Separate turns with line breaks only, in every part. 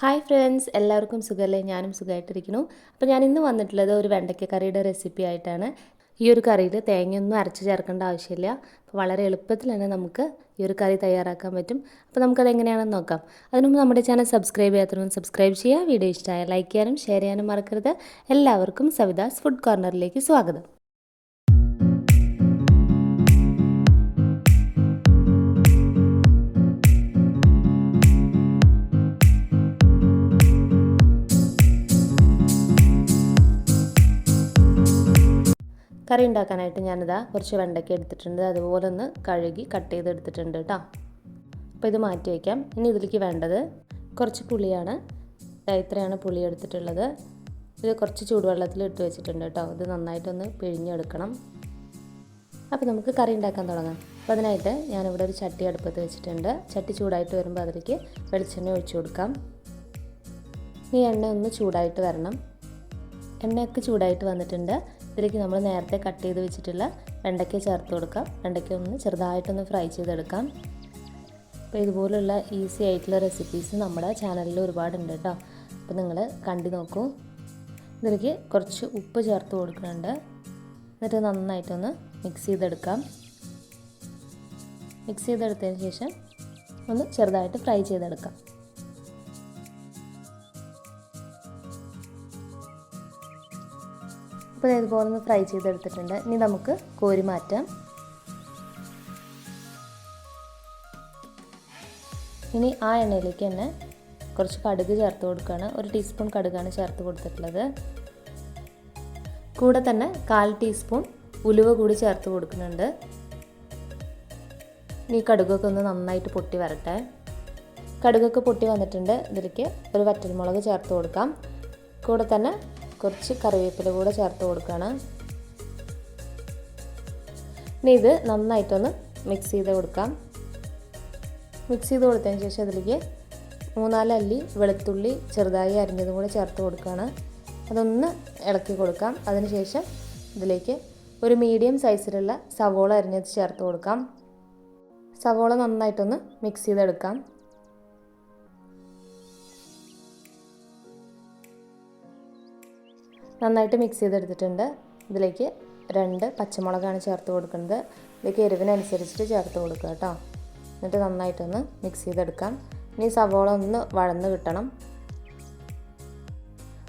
Hi friends എല്ലാവർക്കും സുഖമല്ലേ ഞാനും സുഖമായിട്ടിരിക്കുന്നു അപ്പോൾ ഞാൻ ഇന്ന് വന്നിട്ടുള്ളത് ഒരു വെണ്ടയ്ക്ക കറിയുടെ റെസിപ്പി ആയിട്ടാണ്. ഈ ഒരു കറിയിൽ തേങ്ങയൊന്നും അരച്ച് ചേർക്കേണ്ട ആവശ്യമില്ല. അപ്പോൾ വളരെ എളുപ്പത്തിൽ തന്നെ നമുക്ക് ഈ ഒരു കറി തയ്യാറാക്കാൻ പറ്റും. അപ്പോൾ നമുക്കത് എങ്ങനെയാണെന്ന് നോക്കാം. അതിനുമുമ്പ് നമ്മുടെ ചാനൽ സബ്സ്ക്രൈബ് ചെയ്യാത്തവരും സബ്സ്ക്രൈബ് ചെയ്യുക. വീഡിയോ ഇഷ്ടമായ ലൈക്ക് ചെയ്യാനും ഷെയർ ചെയ്യാനും മറക്കരുത്. എല്ലാവർക്കും സവിതാസ് ഫുഡ് കോർണറിലേക്ക് സ്വാഗതം. കറി ഉണ്ടാക്കാനായിട്ട് ഞാനിതാ കുറച്ച് വെണ്ടയ്ക്ക എടുത്തിട്ടുണ്ട്. അതുപോലെ ഒന്ന് കഴുകി കട്ട് ചെയ്ത് എടുത്തിട്ടുണ്ട് കേട്ടോ. അപ്പോൾ ഇത് മാറ്റി വയ്ക്കാം. ഇനി ഇതിലേക്ക് വേണ്ടത് കുറച്ച് പുളിയാണ്. ഇത്രയാണ് പുളി എടുത്തിട്ടുള്ളത്. ഇത് കുറച്ച് ചൂടുവെള്ളത്തിൽ ഇട്ട് വെച്ചിട്ടുണ്ട് കേട്ടോ. ഇത് നന്നായിട്ടൊന്ന് പിഴിഞ്ഞെടുക്കണം. അപ്പോൾ നമുക്ക് കറി ഉണ്ടാക്കാൻ തുടങ്ങാം. അപ്പോൾ അതിനായിട്ട് ഞാനിവിടെ ഒരു ചട്ടി അടുപ്പത്ത് വെച്ചിട്ടുണ്ട്. ചട്ടി ചൂടായിട്ട് വരുമ്പോൾ അതിലേക്ക് വെളിച്ചെണ്ണ ഒഴിച്ചു കൊടുക്കാം. ഈ എണ്ണ ഒന്ന് ചൂടായിട്ട് വരണം. എണ്ണയൊക്കെ ചൂടായിട്ട് വന്നിട്ടുണ്ട്. ഇതിലേക്ക് നമ്മൾ നേരത്തെ കട്ട് ചെയ്ത് വെച്ചിട്ടുള്ള വെണ്ടയ്ക്ക ചേർത്ത് കൊടുക്കാം. വെണ്ടയ്ക്ക ഒന്ന് ചെറുതായിട്ടൊന്ന് ഫ്രൈ ചെയ്തെടുക്കാം. അപ്പോൾ ഇതുപോലുള്ള ഈസി ആയിട്ടുള്ള റെസിപ്പീസ് നമ്മുടെ ചാനലിൽ ഒരുപാടുണ്ട് കേട്ടോ അപ്പോൾ നിങ്ങൾ കണ്ടു നോക്കൂ. ഇതിലേക്ക് കുറച്ച് ഉപ്പ് ചേർത്ത് കൊടുക്കുന്നുണ്ട്. എന്നിട്ട് നന്നായിട്ടൊന്ന് മിക്സ് ചെയ്തെടുക്കാം. മിക്സ് ചെയ്തെടുത്തതിന് ശേഷം ഒന്ന് ചെറുതായിട്ട് ഫ്രൈ ചെയ്തെടുക്കാം. അപ്പോൾ ഇതുപോലെ ഒന്ന് ഫ്രൈ ചെയ്തെടുത്തിട്ടുണ്ട്. ഇനി നമുക്ക് കോരി മാറ്റാം. ഇനി ആ എണ്ണയിലേക്ക് തന്നെ കുറച്ച് കടുക് ചേർത്ത് കൊടുക്കുകയാണ്. ഒരു ടീസ്പൂൺ കടുകാണ് ചേർത്ത് കൊടുത്തിട്ടുള്ളത്. കൂടെ തന്നെ കാൽ ടീസ്പൂൺ ഉലുവ കൂടി ചേർത്ത് കൊടുക്കുന്നുണ്ട്. ഈ കടുകൊക്കെ ഒന്ന് നന്നായിട്ട് പൊട്ടി വരട്ടെ. കടുകൊക്കെ പൊട്ടി വന്നിട്ടുണ്ട്. ഇതിലേക്ക് ഒരു വറ്റൽമുളക് ചേർത്ത് കൊടുക്കാം. കൂടെ തന്നെ കുറച്ച് കറിവേപ്പില കൂടെ ചേർത്ത് കൊടുക്കുകയാണ്. ഇനി ഇത് നന്നായിട്ടൊന്ന് മിക്സ് ചെയ്ത് കൊടുക്കാം. മിക്സ് ചെയ്ത് കൊടുത്തതിന് ശേഷം അതിലേക്ക് മൂന്നാൽ അല്ലി വെളുത്തുള്ളി ചെറുതായി അരിഞ്ഞതും കൂടെ ചേർത്ത് കൊടുക്കുകയാണ്. അതൊന്ന് ഇളക്കി കൊടുക്കാം. അതിനുശേഷം ഇതിലേക്ക് ഒരു മീഡിയം സൈസിലുള്ള സവോള അരിഞ്ഞത് ചേർത്ത് കൊടുക്കാം. സവോള നന്നായിട്ടൊന്ന് മിക്സ് ചെയ്തെടുക്കാം. നന്നായിട്ട് മിക്സ് ചെയ്തെടുത്തിട്ടുണ്ട്. ഇതിലേക്ക് രണ്ട് പച്ചമുളകാണ് ചേർത്ത് കൊടുക്കുന്നത്. ഇതിലേക്ക് എരിവിനനുസരിച്ചിട്ട് ചേർത്ത് കൊടുക്കുക കേട്ടോ. എന്നിട്ട് നന്നായിട്ടൊന്ന് മിക്സ് ചെയ്തെടുക്കാം. ഇനി സവോള ഒന്ന് വഴന്ന് കിട്ടണം.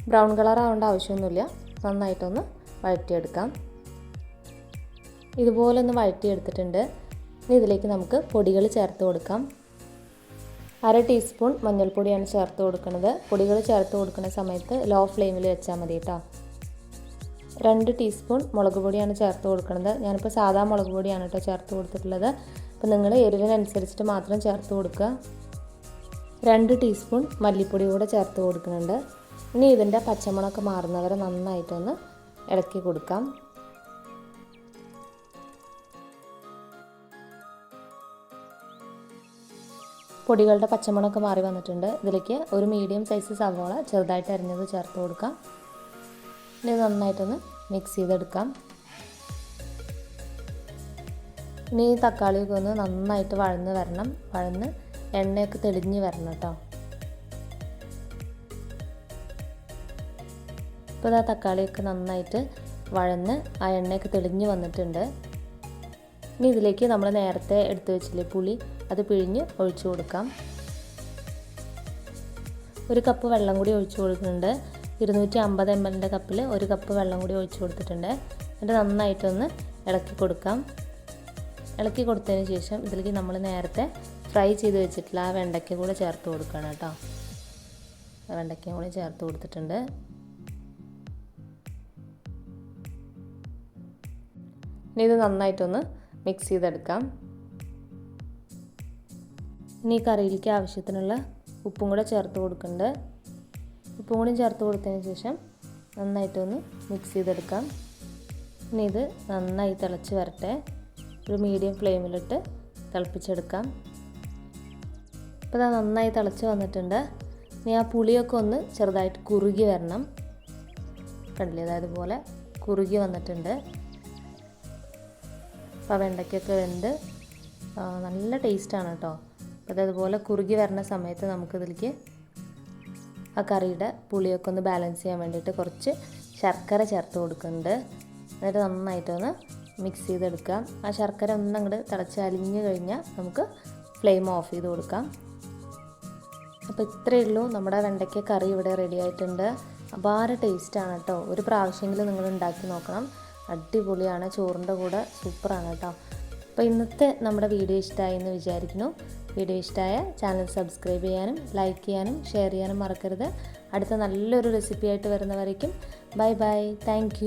ബ്രൗൺ കളർ ആവേണ്ട ആവശ്യമൊന്നുമില്ല. നന്നായിട്ടൊന്ന് വഴറ്റിയെടുക്കാം. ഇതുപോലെ ഒന്ന് വഴറ്റിയെടുത്തിട്ടുണ്ട്. ഇനി ഇതിലേക്ക് നമുക്ക് പൊടികൾ ചേർത്ത് കൊടുക്കാം. അര ടീസ്പൂൺ മഞ്ഞൾപ്പൊടിയാണ് ചേർത്ത് കൊടുക്കുന്നത്. പൊടികൾ ചേർത്ത് കൊടുക്കുന്ന സമയത്ത് ലോ ഫ്ലെയിമിൽ വെച്ചാൽ മതി കേട്ടോ. രണ്ട് ടീസ്പൂൺ മുളക് പൊടിയാണ് ചേർത്ത് കൊടുക്കുന്നത്. ഞാനിപ്പോൾ സാധാ മുളക് പൊടിയാണ് കേട്ടോ ചേർത്ത് കൊടുത്തിട്ടുള്ളത്. അപ്പോൾ നിങ്ങൾ എരിവിനനുസരിച്ചിട്ട് മാത്രം ചേർത്ത് കൊടുക്കുക. രണ്ട് ടീസ്പൂൺ മല്ലിപ്പൊടി കൂടെ ചേർത്ത് കൊടുക്കുന്നുണ്ട്. ഇനി ഇതിന്റെ പച്ചമുളക് മാറുന്നവരെ നന്നായിട്ടൊന്ന് ഇളക്കി കൊടുക്കാം. പൊടികളുടെ പച്ചമുളക് മാറി വന്നിട്ടുണ്ട്. ഇതിലേക്ക് ഒരു മീഡിയം സൈസ് സവോള ചെറുതായിട്ട് അരിഞ്ഞത് ചേർത്ത് കൊടുക്കാം. ഇനി നന്നായിട്ടൊന്ന് മിക്സ് ചെയ്തെടുക്കാം. ഇനി ഈ തക്കാളിയൊക്കെ ഒന്ന് നന്നായിട്ട് വഴന്ന് വരണം. വഴന്ന് എണ്ണയൊക്കെ തെളിഞ്ഞ് വരണം കേട്ടോ ഇപ്പോൾ ആ തക്കാളിയൊക്കെ നന്നായിട്ട് വഴന്ന് ആ എണ്ണയൊക്കെ തെളിഞ്ഞ് വന്നിട്ടുണ്ട്. ഇനി ഇതിലേക്ക് നമ്മൾ നേരത്തെ എടുത്തു വെച്ചില്ലേ പുളി അത് പിഴിഞ്ഞ് ഒഴിച്ചു കൊടുക്കാം. ഒരു കപ്പ് വെള്ളം കൂടി ഒഴിച്ചു കൊടുക്കുന്നുണ്ട്. ഇരുന്നൂറ്റി അമ്പത് എം എല്ലിന്റെ കപ്പിൽ ഒരു കപ്പ് വെള്ളം കൂടി ഒഴിച്ച് കൊടുത്തിട്ടുണ്ട്. എന്നിട്ട് നന്നായിട്ടൊന്ന് ഇളക്കി കൊടുക്കാം. ഇളക്കി കൊടുത്തതിന് ശേഷം ഇതിലേക്ക് നമ്മൾ നേരത്തെ ഫ്രൈ ചെയ്ത് വെച്ചിട്ടുള്ള ആ വെണ്ടയ്ക്ക കൂടെ ചേർത്ത് കൊടുക്കണം കേട്ടോ. വെണ്ടയ്ക്കയും കൂടി ചേർത്ത് കൊടുത്തിട്ടുണ്ട്. ഇനി ഇത് നന്നായിട്ടൊന്ന് മിക്സ് ചെയ്തെടുക്കാം. ഇനി കറിയിലേക്ക് ആവശ്യത്തിനുള്ള ഉപ്പും കൂടെ ചേർത്ത് കൊടുക്കുന്നുണ്ട്. ഉപ്പും കൂടി ചേർത്ത് കൊടുത്തതിന് ശേഷം നന്നായിട്ടൊന്ന് മിക്സ് ചെയ്തെടുക്കാം. ഇനി ഇത് നന്നായി തിളച്ച് വരട്ടെ. ഒരു മീഡിയം ഫ്ലെയിമിലിട്ട് തിളപ്പിച്ചെടുക്കാം. ഇപ്പോൾ അത് നന്നായി തിളച്ച് വന്നിട്ടുണ്ട്. ഇനി ആ പുളിയൊക്കെ ഒന്ന് ചെറുതായിട്ട് കുറുകി വരണം. കണ്ടില്ലേ? അതായത് പോലെ കുറുകി വന്നിട്ടുണ്ട്. അപ്പോൾ വെണ്ടയ്ക്കൊക്കെ വെന്ത് നല്ല ടേസ്റ്റാണ് കേട്ടോ. അപ്പോൾ അതതുപോലെ കുറുകി വരണ സമയത്ത് നമുക്കിതിലേക്ക് ആ കറിയുടെ പുളിയൊക്കെ ഒന്ന് ബാലൻസ് ചെയ്യാൻ വേണ്ടിയിട്ട് കുറച്ച് ശർക്കര ചേർത്ത് കൊടുക്കുന്നുണ്ട്. എന്നിട്ട് നന്നായിട്ടൊന്ന് മിക്സ് ചെയ്തെടുക്കുക. ആ ശർക്കര ഒന്ന് അങ്ങോട്ട് തിളച്ച് അലിഞ്ഞ് കഴിഞ്ഞാൽ നമുക്ക് ഫ്ലെയിം ഓഫ് ചെയ്ത് കൊടുക്കാം. അപ്പോൾ ഇത്രയേ ഉള്ളൂ. നമ്മുടെ വെണ്ടയ്ക്ക കറി ഇവിടെ റെഡി ആയിട്ടുണ്ട്. അപാര ടേസ്റ്റാണ് കേട്ടോ. ഒരു പ്രാവശ്യമെങ്കിലും നിങ്ങൾ ഉണ്ടാക്കി നോക്കണം. അടിപൊളിയാണ്. ചോറിന്റെ കൂടെ സൂപ്പറാണ് കേട്ടോ. അപ്പോൾ ഇന്നത്തെ നമ്മുടെ വീഡിയോ ഇഷ്ടമായി എന്ന് വിചാരിക്കുന്നു. വീഡിയോ ഇഷ്ടമായ ചാനൽ സബ്സ്ക്രൈബ് ചെയ്യാനും ലൈക്ക് ചെയ്യാനും ഷെയർ ചെയ്യാനും മറക്കരുത്. അടുത്ത നല്ലൊരു റെസിപ്പി ആയിട്ട് വരുന്നവരേക്കും ബൈ ബൈ. താങ്ക്